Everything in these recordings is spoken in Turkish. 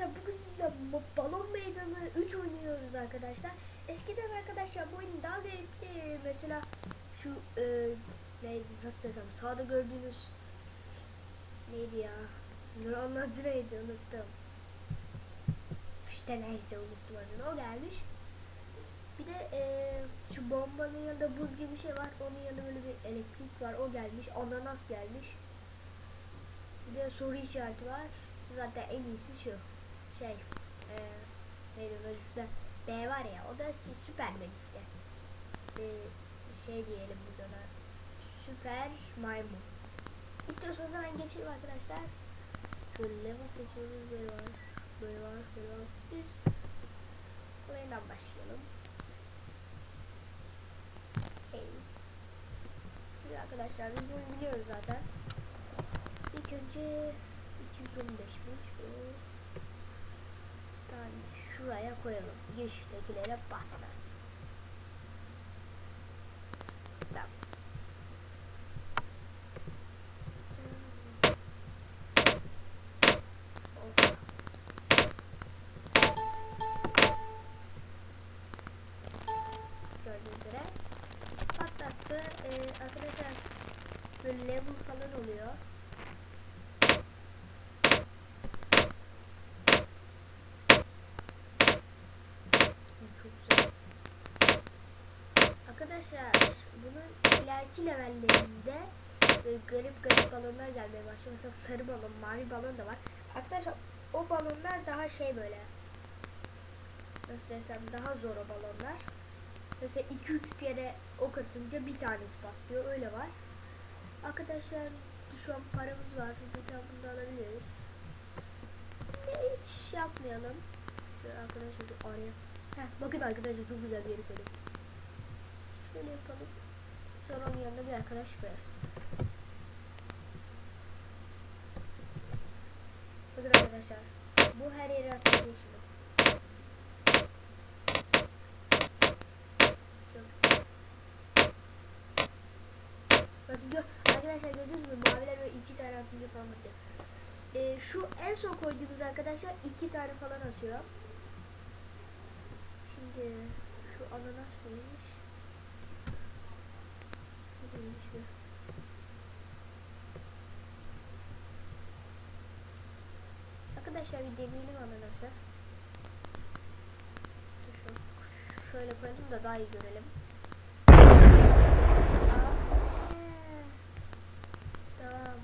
arkadaşlar bugün ba- balon meydanı 3 oynuyoruz arkadaşlar. Eskiden arkadaşlar bu oyun daha garipti. Mesela şu e, ne nasıl desem sağda gördüğünüz neydi ya? Onun adı neydi unuttum. İşte neyse unuttum adını o gelmiş. Bir de e, şu bombanın yanında buz gibi bir şey var. Onun yanında böyle bir elektrik var. O gelmiş. Ananas gelmiş. Bir de soru işareti var. Zaten en iyisi şu. Şey. E, neydi B var ya. O da sü- Süpermen işte. E, şey diyelim biz ona. Süper maymun. İstiyorsanız hemen geçelim arkadaşlar. Şöyle level seçiyoruz. Böyle var. Böyle var. Böyle var. Biz olayından başlayalım. Şimdi arkadaşlar biz bunu biliyoruz zaten. İlk önce 215'miş bu. tane şuraya koyalım. Giriştekilere patlat. Tamam. Gördüğünüz üzere patlattı. Ee, arkadaşlar böyle level falan oluyor. Çok güzel. Arkadaşlar bunun ileriki levellerinde garip garip balonlar gelmeye başlıyor. Mesela sarı balon, mavi balon da var. Arkadaşlar o balonlar daha şey böyle nasıl desem daha zor o balonlar. Mesela 2-3 kere ok atınca bir tanesi patlıyor. Öyle var. Arkadaşlar şu an paramız var. Lütfen bunu alabiliriz. Hiç şey yapmayalım. Şöyle arkadaşlar araya. Heh, bakın arkadaşlar çok güzel bir yeri koydum. Şöyle yapalım. Sonra onun yanında bir arkadaş koyarız. Bakın arkadaşlar. Bu her yere atabiliyor şimdi. Bakın arkadaşlar gördünüz mü? Maviler böyle iki tane atınca falan atıyor. Ee, şu en son koyduğumuz arkadaşlar iki tane falan atıyor. Şimdi şu ananas neymiş? Arkadaşlar bir deneyelim ananası. Şöyle koyalım da daha iyi görelim. Tamam.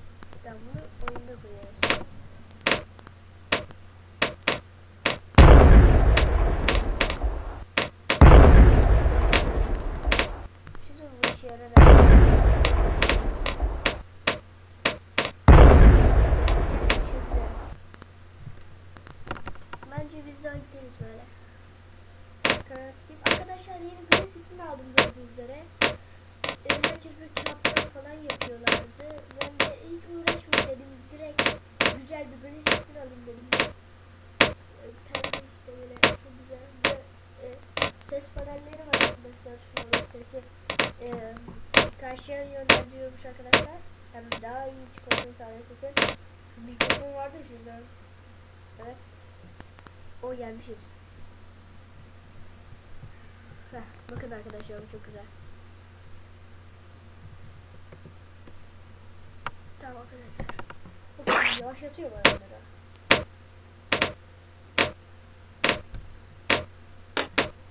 Tamam bunu oyunda koyuyoruz. Şimdi bu işe yarar. Çok güzel. Bence biz de gideriz böyle. Karasıyım. Arkadaşlar yeni bir resim aldım gördüğünüz üzere. Ee, Herkes böyle kitaplar falan yapıyorlardı. Ben de hiç uğraşmayayım dedim. Direkt güzel bir böyle resim alayım dedim. Ee, Pembe işte böyle çok güzel. Ve, e, ses panelleri var arkadaşlar. Şunun sesi e, karşıya yönlendiriyormuş arkadaşlar. Hem daha iyi çıkmasını sağlıyor sesi. Mikrofon vardı şurada. Evet. O gelmişiz. Heh, bakın arkadaşlar bu çok güzel. Tamam arkadaşlar. Bakın yavaşlatıyor bu arada.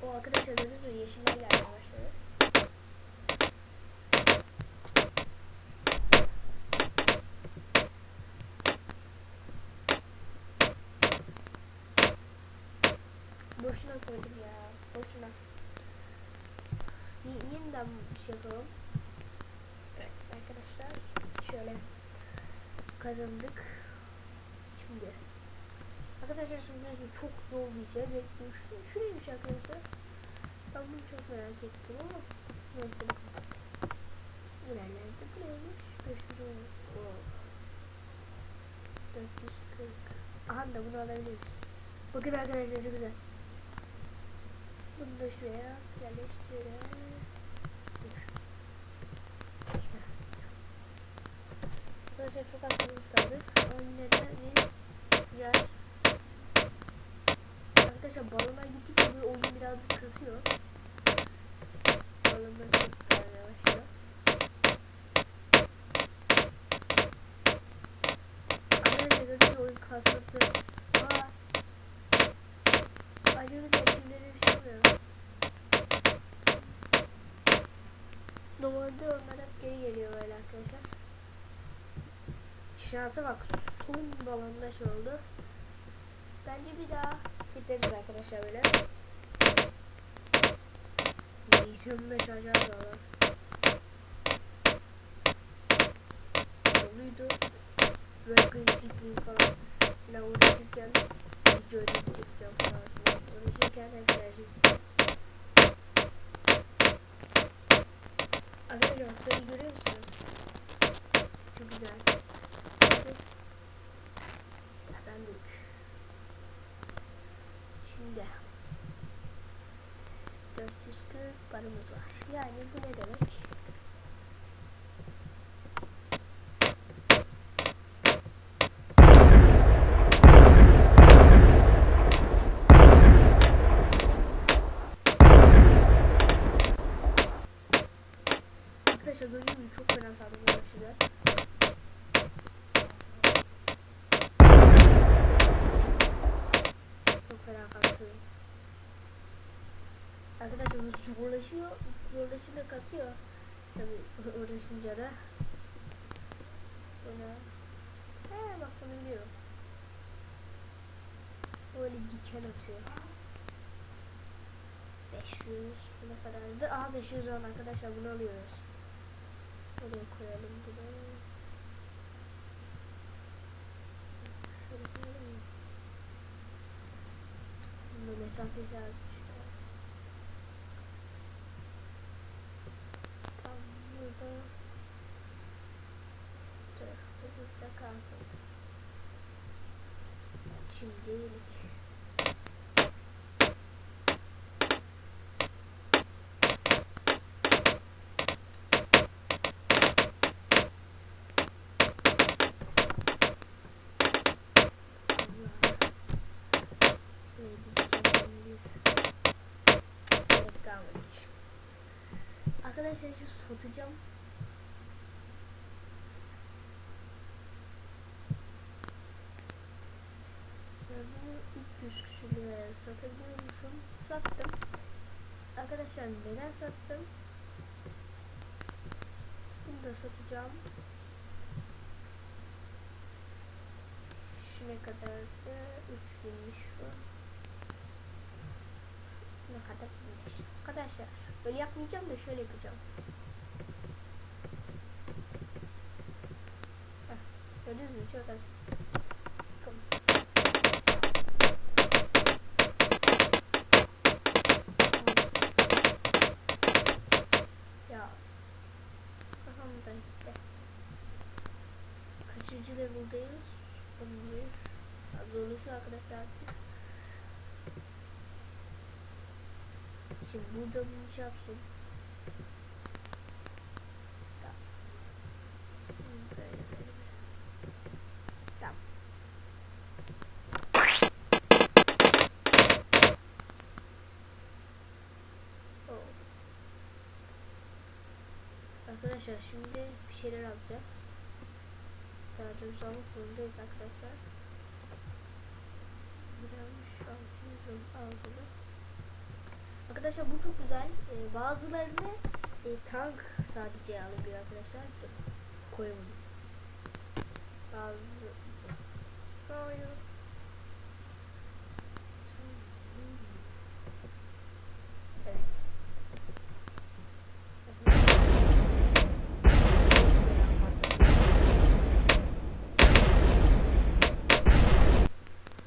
O arkadaşlar mü yeşiller gelmeye başladı. Boşuna koydum ya. Boşuna. Y- yeniden bir şey yapalım. Evet arkadaşlar. Şöyle kazandık. Şimdi. Arkadaşlar şimdi çok zor bir şey. Şu, şuraymış arkadaşlar. Ben bunu çok merak ettim ama neyse. İlerlerde bu neymiş? 510. Oh. 440. Aha da bunu alabiliriz. Bakın arkadaşlar çok güzel. Bunu da şuraya yerleştirelim. Arkadaşlar çok az kaldı. Onu yine şansa bak son balonda şey oldu. Bence bir daha tipleriz arkadaşlar böyle. Bilgisayarımda şarjör var. Doluydu. Böyle kıyısıklıyım falan. Ne uğraşırken video çekeceğim falan. Uğraşırken hep enerji. Arkadaşlar masayı görüyor musunuz? Çok güzel. Kazandık. Şimdi 440 paramız var. Yani bu ne demek? Arkadaşlar gördüğünüz gibi çok fena saldırmaya başladılar. Çok fena kastım. Arkadaşlar bu zorlaşıyor. Zorlaşınca kasıyor. Tabi uğraşınca da. Böyle. He bak bunu biliyorum. Böyle diken atıyor. 500 bu ne kadardı? Aha 510 arkadaşlar bunu alıyoruz. Buraya koyalım bunu. Şöyle koyalım? Bunun mesafesi artmışlar. Burada. Dur, bu burada kalsın. Şimdilik. Arkadaşlar şu satacağım. Ben bunu 300 küsür liraya satabiliyormuşum. Sattım. Arkadaşlar neden sattım? Bunu da satacağım. Şu ne kadardı? 3000'miş bu. Ne kadar bilmiş. Arkadaşlar böyle yapmayacağım da şöyle yapacağım. Heh, gördünüz mü? Çok az. Bakın. Ya. Kafamda gitti. Kaçıncı level'dayız? 11. Ya Zorlaşıyor arkadaşlar. Şimdi burada bunu şey yapsın. Oo. Arkadaşlar şimdi bir şeyler alacağız. Doğrusu almak zorundayız arkadaşlar. Birazmış 600 aldım. Arkadaşlar bu çok güzel. Ee, bazılarını e, tank sadece alabiliyor arkadaşlar. Koyamadım. Bazı... Hayır. Evet.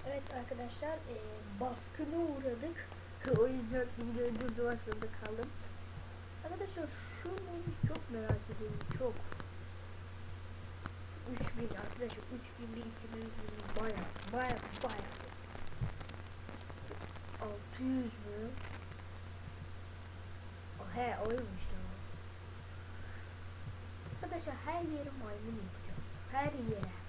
Evet arkadaşlar e, baskına uğradık. o yüzden durdurmak zorunda kaldım. Arkadaşlar şunu çok merak ediyorum çok. 3000 arkadaşlar 3000 biriktirmemiz lazım. baya baya baya. 600 mü? Oh, he oymuş tamam. Arkadaşlar her yeri maymun yapacağım. Her yere.